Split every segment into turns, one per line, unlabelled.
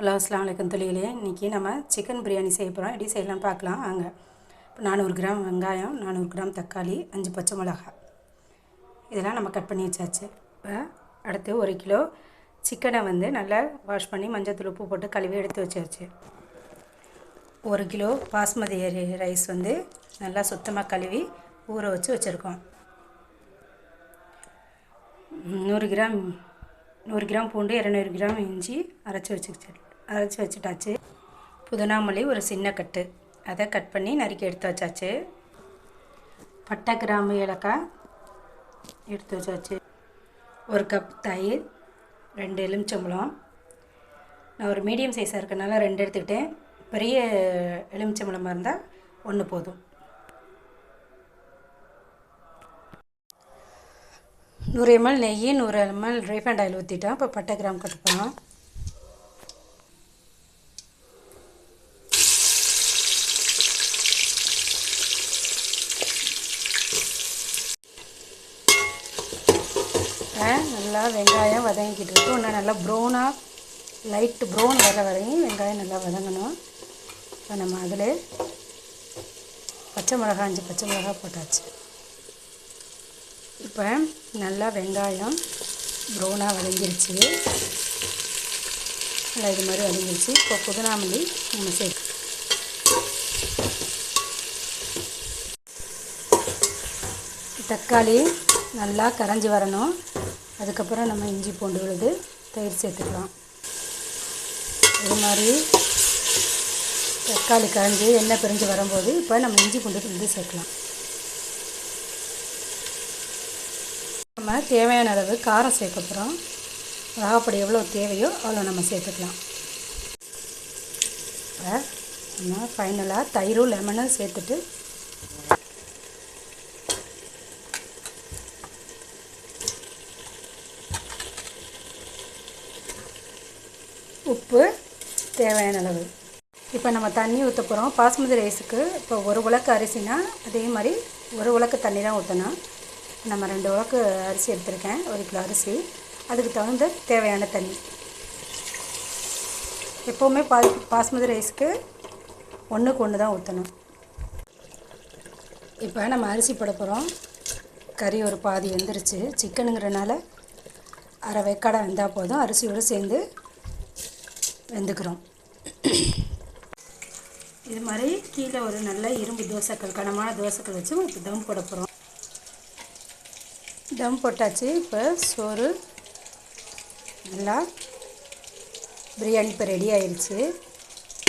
Hello அஸ்லாம் வலைக்கம் தொழிலே இன்றைக்கி நம்ம சிக்கன் பிரியாணி செய்ய போகிறோம் எப்படி செய்யலாம் பார்க்கலாம். வாங்க. இப்போ நானூறு கிராம் வெங்காயம் நானூறு கிராம் தக்காளி அஞ்சு பச்சை மிளகாய். இதெல்லாம் நம்ம கட் பண்ணி வச்சாச்சு. இப்போ அடுத்து ஒரு கிலோ சிக்கனை வந்து நல்லா வாஷ் பண்ணி மஞ்சத்தூள் உப்பு போட்டு கழுவி எடுத்து வச்சாச்சு. ஒரு கிலோ பாஸ்மதி ரைஸ் வந்து நல்லா சுத்தமாக கழுவி ஊற வச்சு வச்சுருக்கோம். நூறு கிராம் நூறு கிராம் பூண்டு இரநூறு கிராம் இஞ்சி அரைச்சி வச்சுக்கிச்சு. அரைச்சி வச்சுட்டாச்சு. புதினாமல்லி ஒரு சின்ன கட்டு. அதை கட் பண்ணி நறுக்கி எடுத்து வச்சாச்சு. பட்டை கிராம்பு ஏலக்காய் எடுத்து வச்சாச்சு. ஒரு கப் தயிர் ரெண்டு எலுமிச்சம்பழம். நான் ஒரு மீடியம் சைஸாக இருக்கனால ரெண்டு எடுத்துக்கிட்டேன். பெரிய எலுமிச்சம்பழமாக இருந்தால் ஒன்று போதும். நூறு எம்எல் நெய் நூறு எம்எல் ரீஃபைண்ட் ஆயில் ஊற்றிட்டோம் இப்போ பட்டை கிராம் கட்டுப்போம் நல்லா வெங்காயம் வதங்கிக்கிட்டு இருக்கு. இன்னும் நல்லா ப்ரௌனாக லைட்டு ப்ரௌன் வர வரையும் வெங்காயம் நல்லா வதங்கணும். இப்போ நம்ம அதில் பச்சை மிளகா அஞ்சு பச்சை மிளகா போட்டாச்சு. இப்போ நல்லா வெங்காயம் ப்ரௌனாக வதங்கிருச்சு. நல்லா இது மாதிரி வதங்கிருச்சு. இப்போ புதினாமல்லி நம்ம சேர்க்க தக்காளி நல்லா கரைஞ்சி வரணும். அதுக்கப்புறம் நம்ம இஞ்சி பூண்டு விழுது தயிர் சேர்த்துக்கலாம். இது மாதிரி தக்காளி கரைஞ்சி எண்ணெய் பிரிஞ்சு வரும்போது இப்போ நம்ம இஞ்சி பூண்டு வந்து சேர்க்கலாம். நம்ம தேவையான அளவு காரம் சேர்க்க போகிறோம் மிளகாப்பொடி எவ்வளோ தேவையோ அவ்வளோ நம்ம சேர்த்துக்கலாம். இப்போ நம்ம ஃபைனலாக தயிரும் லெமனும் சேர்த்துட்டு உப்பு தேவையான அளவு. இப்போ நம்ம தண்ணி ஊற்ற போகிறோம் பாஸ்மதி ரைஸுக்கு இப்போ ஒரு உலக்கு அரிசினா அதே மாதிரி ஒரு உலக்கு தண்ணி தான் ஊற்றணும் நம்ம ரெண்டு உலக்கு அரிசி எடுத்திருக்கேன். ஒரு கிலோ அரிசி. அதுக்கு தகுந்த தேவையான தண்ணி. எப்போவுமே பா பாஸ்மதி ரைஸுக்கு ஒன்றுக்கு ஒன்று தான் ஊற்றணும் இப்போ நம்ம அரிசி போட போகிறோம் கறி ஒரு பாதி வெந்துருச்சு. சிக்கனுங்கிறனால அரை வெக்காடை வெந்தால் போதும். அரிசியோடு சேர்ந்து வெந்துக்கிறோம். இது மாதிரி கீழே ஒரு நல்ல இரும்பு தோசைக்கல் கனமான தோசைக்கல் வச்சு இப்போ தம் போட போகிறோம் தம் போட்டாச்சு இப்போ சோறு நல்லா பிரியாணி இப்போ ரெடி ஆயிடுச்சு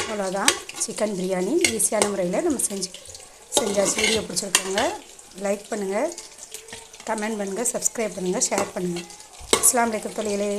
அவ்வளோதான். சிக்கன் பிரியாணி ஈஸியான முறையில் நம்ம செஞ்சு செஞ்சாச்சு. வீடியோ பிடிச்சிருக்கோங்க லைக் பண்ணுங்கள் கமெண்ட் பண்ணுங்கள் சப்ஸ்கிரைப் பண்ணுங்கள் ஷேர் பண்ணுங்கள் இஸ்லாம் வலைக்கம் தொழிலே